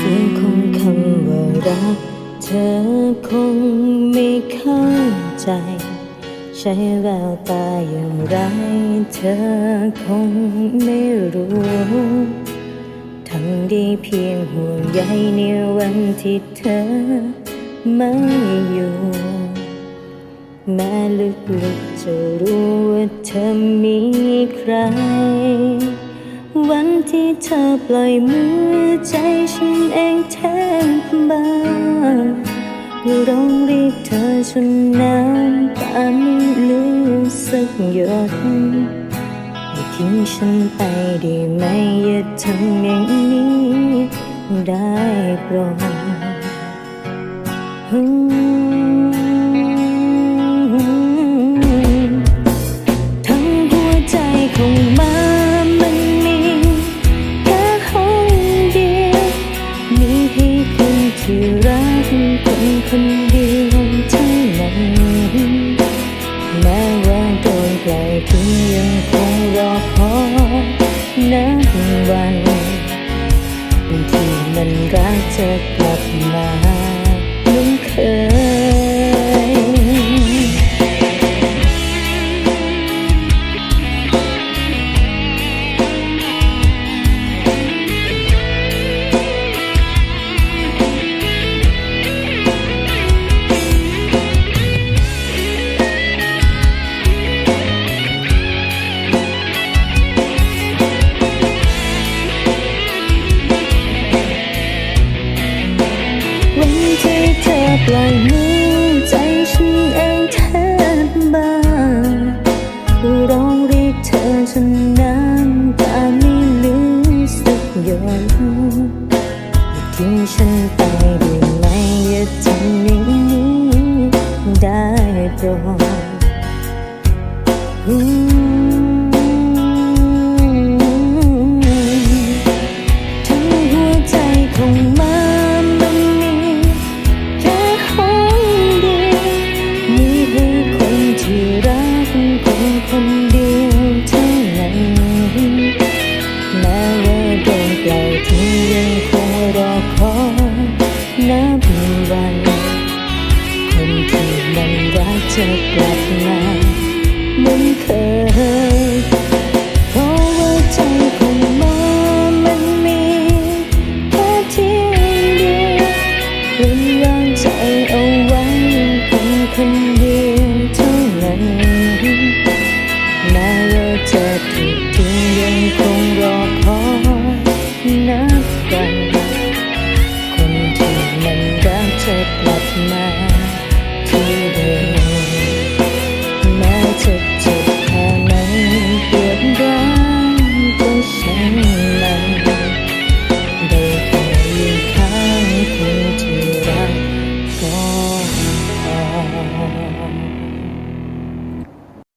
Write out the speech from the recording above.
สียงของคำว่ารัก เธอคงไม่เข้าใจ ใช้แววตาอย่างไร เธอคงไม่รู้ทำได้เพียงห่วงใยในวันที่เธอไม่อยู่ แม้ลึกๆจะรู้ว่าเธอมีใคร วันที่เธอปล่อยมือใจฉันเองแทบบางร้องเรียกเธอจนน้ำตาไม่เหลือสักหยดอย่าทิ้งฉันไปได้ไหมอย่าทำอย่างนี้ได้โปรด คนเดียวที่นั้นแม้ว่าโดนไกลทิ้งยังคงรอคอยนับวันที่มันรักจะกลับมาเหมือนเคย ปล่อยมือใจฉันเองแทบบางร้องเรียกเธอจนน้ำตาไม่เหลือสักหยดอย่าทิ้งฉันไปได้ไหมอย่าทำอย่างนี้ได้โปรด เธอปรารถนาเหมือนเธอ